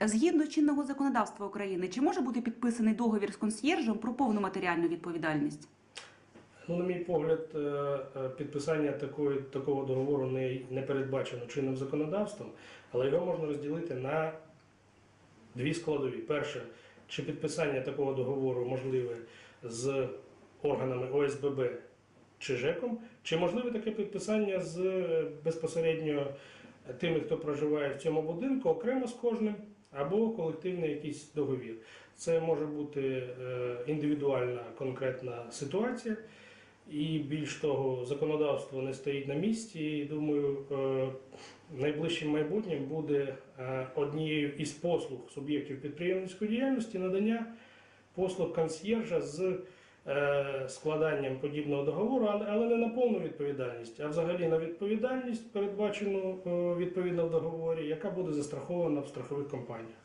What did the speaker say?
Згідно чинного законодавства України, чи може бути підписаний договір з консьєржем про повну матеріальну відповідальність? Ну, на мій погляд, е, е, підписання такої, такого договору не, не передбачено чинним законодавством, але його можна розділити на дві складові. Перше, чи підписання такого договору можливе з органами ОСББ чи ЖЕКом, чи можливе таке підписання з е, безпосередньо тими, хто проживає в цьому будинку, окремо з кожним, або колективний якийсь договір. Це може бути е, індивідуальна конкретна ситуація. І більш того, законодавство не стоїть на місці. І думаю, е, найближчим майбутнім буде е, однією із послуг суб'єктів підприємницької діяльності надання послуг консьєржа з складанням подібного договору, але- але не на повну відповідальність, а взагалі на відповідальність, передбачену е, відповідно в договорі, яка буде застрахована в страхових компаніях.